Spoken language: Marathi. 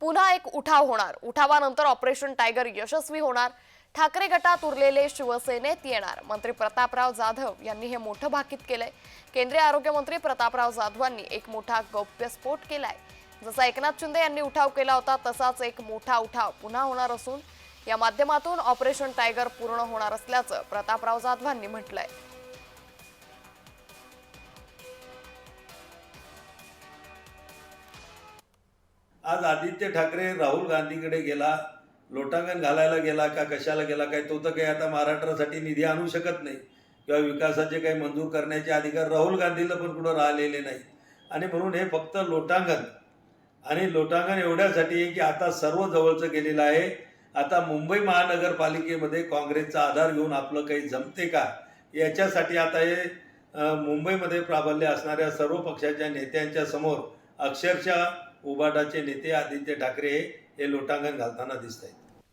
पुन्हा एक उठाव होणार. उठावानंतर ऑपरेशन टायगर यशस्वी होणार. ठाकरे गटात उरलेले शिवसेनेत येणार. मंत्री प्रतापराव जाधव यांनी हे मोठं भाकीत केलंय. केंद्रीय आरोग्यमंत्री प्रतापराव जाधवांनी एक मोठा गौप्यस्फोट केलाय. जसा एकनाथ शिंदे यांनी उठाव केला होता तसाच एक मोठा उठाव पुन्हा होणार असून या माध्यमातून ऑपरेशन टायगर पूर्ण होणार असल्याचं प्रतापराव जाधवांनी म्हटलंय. आज आदित्य ठाकरे राहुल गांधीकडे गेला लोटांगण घालायला गेला का कशाला गेला काय तो तर काही आता महाराष्ट्रासाठी निधी आणू शकत नाही किंवा विकासाचे काही मंजूर करण्याचे अधिकार राहुल गांधीला पण कुठं राहिलेले नाही आणि म्हणून हे फक्त लोटांगण आणि लोटांगण एवढ्यासाठी आहे की आता सर्व जवळचं गेलेलं आहे. आता मुंबई महानगरपालिकेमध्ये काँग्रेसचा आधार घेऊन आपलं काही जमते का? याच्यासाठी आता हे मुंबईमध्ये प्राबल्य असणाऱ्या सर्व पक्षाच्या नेत्यांच्या समोर अक्षरशः उबाटाचे नेते आदित्य ठाकरे हे लोटांगण घालताना दिसत आहेत